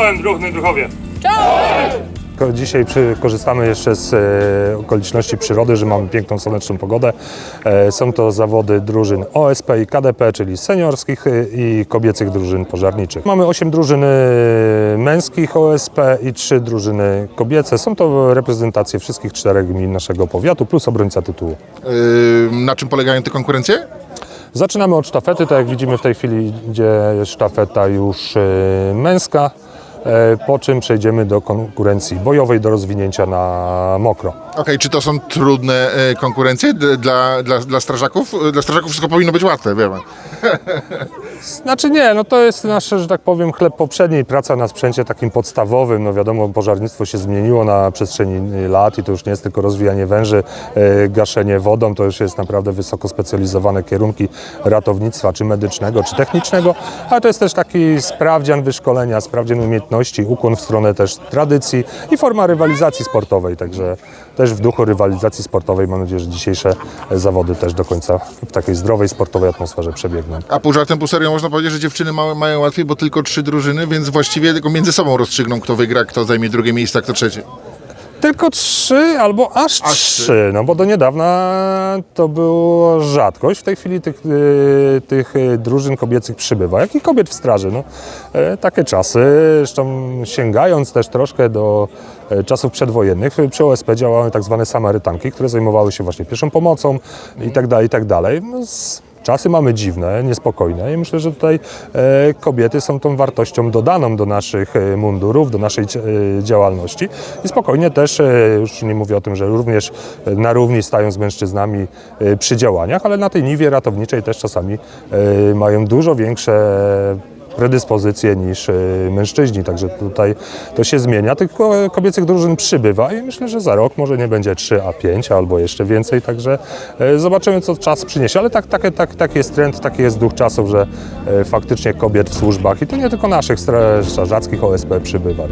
Czołem, druhny druhowie. Dzisiaj przy, korzystamy jeszcze z e, okoliczności przyrody, że mamy piękną, słoneczną pogodę. E, są to zawody drużyn OSP i KDP, czyli seniorskich e, i kobiecych drużyn pożarniczych. Mamy 8 drużyn e, męskich OSP i 3 drużyny kobiece. Są to reprezentacje wszystkich czterech gmin naszego powiatu, plus obrońca tytułu. Yy, na czym polegają te konkurencje? Zaczynamy od sztafety, tak jak widzimy w tej chwili idzie sztafeta już e, męska, po czym przejdziemy do konkurencji bojowej, do rozwinięcia na mokro. Okej, czy to są trudne e, konkurencje dla, dla, dla strażaków? E, Dla strażaków wszystko powinno być łatwe, wiemy. Znaczy nie, no to jest nasze, że tak powiem, chleb poprzedniej, praca na sprzęcie takim podstawowym. No wiadomo, pożarnictwo się zmieniło na przestrzeni lat i to już nie jest tylko rozwijanie węży, e, gaszenie wodą, to już jest naprawdę wysoko specjalizowane kierunki ratownictwa, czy medycznego, czy technicznego, ale to jest też taki sprawdzian wyszkolenia, sprawdzian umiejętności, ukłon w stronę też tradycji i forma rywalizacji sportowej, także też w duchu rywalizacji sportowej mam nadzieję, że dzisiejsze zawody też do końca w takiej zdrowej, sportowej atmosferze przebiegną. A pół żartem, pół serio można powiedzieć, że dziewczyny ma, mają łatwiej, bo tylko trzy drużyny, więc właściwie tylko między sobą rozstrzygną, kto wygra, kto zajmie drugie miejsce, a kto trzecie. Tylko trzy albo aż, Aż trzy, no bo do niedawna to było rzadkość. W tej chwili tych, y, tych y, drużyn kobiecych przybywa, jak i kobiet w straży. No, e, takie czasy, zresztą sięgając też troszkę do e, czasów przedwojennych, przy OSP działały tak zwane samarytanki, które zajmowały się właśnie pierwszą pomocą i tak dalej, i tak dalej. No, z- Czasy mamy dziwne, niespokojne i myślę, że tutaj e, kobiety są tą wartością dodaną do naszych e, mundurów, do naszej e, działalności. I spokojnie też, już nie mówię o tym, że również na równi stają z mężczyznami przy działaniach, ale na tej niwie ratowniczej też czasami mają dużo większe predyspozycje niż y, mężczyźni, także tutaj to się zmienia. Tych kobiecych drużyn przybywa i myślę, że za rok może nie będzie 3, a 5 albo jeszcze więcej, także y, zobaczymy, co czas przyniesie, ale tak, tak, tak, tak jest trend, taki jest duch czasów, że y, faktycznie kobiet w służbach i to nie tylko naszych strażackich OSP przybywa.